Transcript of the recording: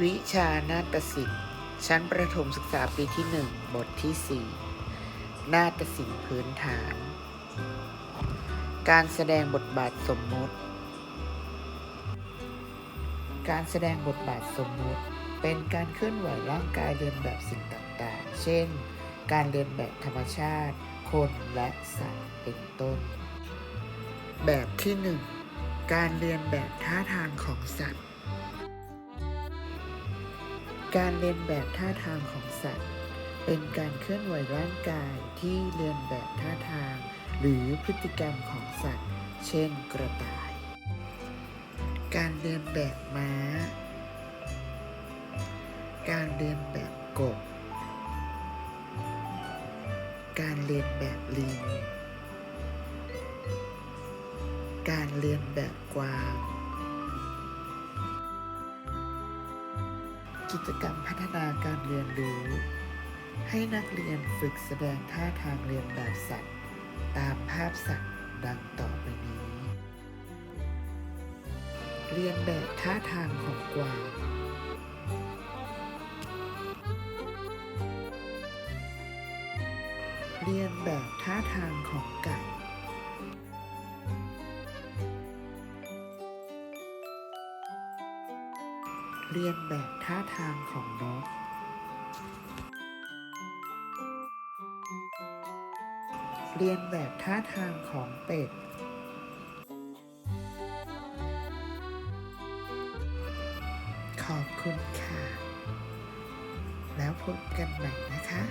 วิชานาฏศิลป์ ชั้นประถมศึกษาปีที่หนึ่งบทที่สี่นาฏศิลป์พื้นฐาน การแสดงบทบาทสมมติ การแสดงบทบาทสมมติ เป็นการเคลื่อนไหวร่างกายเรียนแบบสิ่งต่างๆ เช่น การเรียนแบบธรรมชาติ คนและสัตว์เป็นต้น แบบที่หนึ่งการเรียนแบบท่าทางของสัตว์ การเรียนแบบท่าทางของสัตว์ เป็นการเคลื่อนไหวร่างกายที่เรียนแบบท่าทาง หรือพฤติกรรมของสัตว์ เช่นกระต่าย การเรียนแบบม้า การเรียนแบบกบ การเรียนแบบลิง การเรียนแบบกวาง กิจกรรมพัฒนาการเรียนรู้ ให้นักเรียนฝึกแสดงท่าทางเรียนแบบสัตว์ ตามภาพสัตว์ดังต่อไปนี้ เรียนแบบท่าทางของกวางเรียนแบบท่าทางของไก่ เรียนแบบท่าทางของนก เรียนแบบท่าทางของเป็ด ขอบคุณค่ะ แล้วพบกันใหม่นะคะ